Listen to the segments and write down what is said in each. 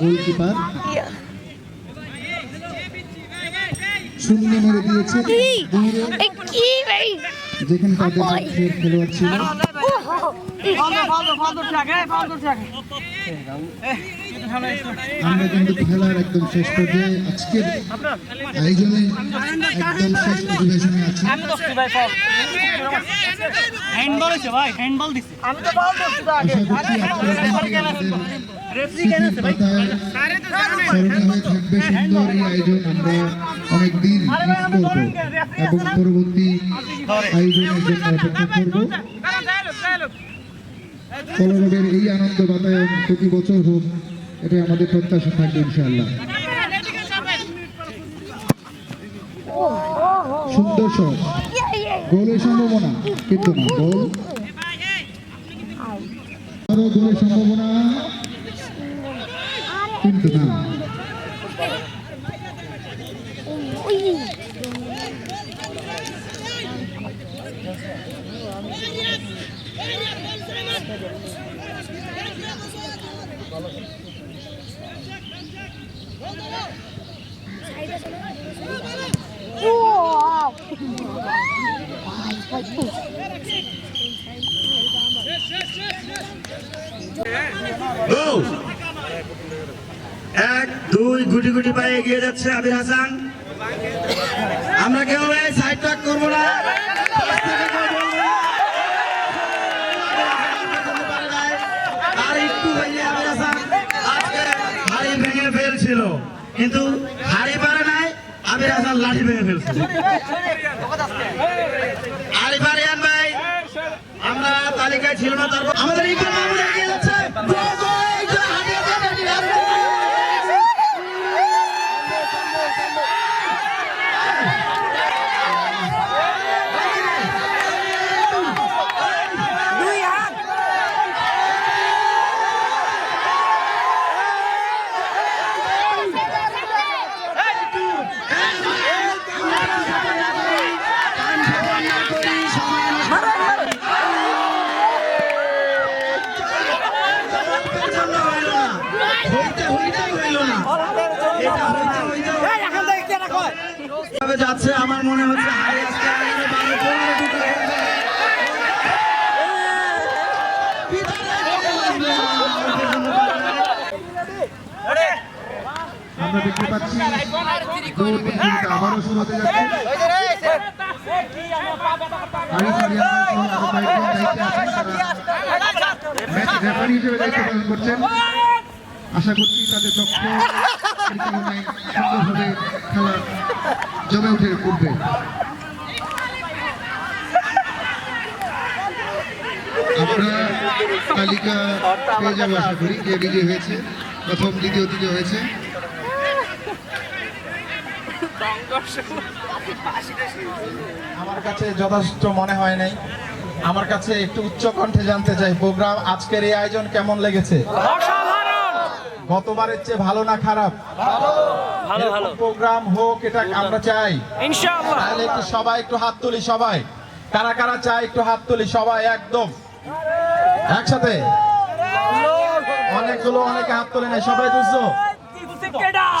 Goalkeeper শূন্য মেরে দিয়েছে দূরে এই কি ভাই যেখানে তাদের খেলোয়াড় ছিল আমরা কিন্তু খেলার একদম শেষ পর্যায়ে আজকের আয়োজনে একদম শেষ অধিবেশনে আছি হ্যান্ডবল হ্যান্ডবল দিছে আশা করছি আপনারা হয়ে সুন্দর এই আয়োজন আমরা অনেক দিন এবং পরবর্তী আয়োজনের জন্য অপেক্ষা করব। কলরবের এই আনন্দ বাতায়ন প্রতি বছর হোক এটা আমাদের প্রত্যাশা থাকবে ইনশাআল্লাহ। সুন্দর শট। গোলের সম্ভাবনা কিন্তু না গোল। আরও গোলের সম্ভাবনা। কিন্তু না Go! দুই গুটি গুটি পায়ে এগিয়ে যাচ্ছে আবির হাসান। আমরা কেউ সাইড ট্রাক করব না। ফেলছিল। কিন্তু হাড়ি পারে নাই, আবির হাসান লাঠি ভেঙে ফেলছিল। আরিফ আরিয়ান আমরা তালিকায় ছিল না, তারপর আমাদের এগিয়ে যাচ্ছে Go, go, এই যে হারিয়ে যাচ্ছে, হারিয়ে যাচ্ছে। জন্য হইল না। হইতে হইতেই হইল না। এটা হইতে হইতেই এভাবে যাচ্ছে? আমার মনে হচ্ছে। আমরা দেখতে পাচ্ছি আবারও শুরু হতে যাচ্ছে। দায়িত্বে পালন করছেন। আশা করছি তাদের দক্ষ সুন্দরভাবে জমে উঠে উঠবে। আমরা তালিকা পেয়ে যাব আশা করি, কে বিজয় হয়েছে, প্রথম, দ্বিতীয়, তৃতীয় হয়েছে। আমার কাছে যথেষ্ট মনে হয় নাই। আমার কাছে একটু উচ্চ কণ্ঠে জানতে চাই, প্রোগ্রাম, আজকের এই আয়োজন কেমন লেগেছে? গতবারের চেয়ে ভালো না খারাপ ভালো ভালো প্রোগ্রাম হোক এটা আমরা চাই তাহলে একটু সবাই একটু হাত তুলি সবাই কারা কারা চাই একটু হাত তুলি সবাই একদম একসাথে অনেকগুলো অনেকে হাত তুলে নেই সবাই বুঝছ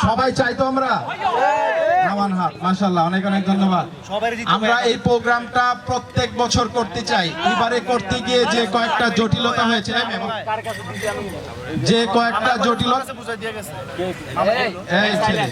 সবাই চাই তো আমরা নামান হাত। মাশাল্লাহ অনেক অনেক ধন্যবাদ। আমরা এই প্রোগ্রামটা প্রত্যেক বছর করতে চাই। এবারে করতে গিয়ে যে কয়েকটা জটিলতা হয়েছে যে কয়েকটা জটিলতা এই ছেলে।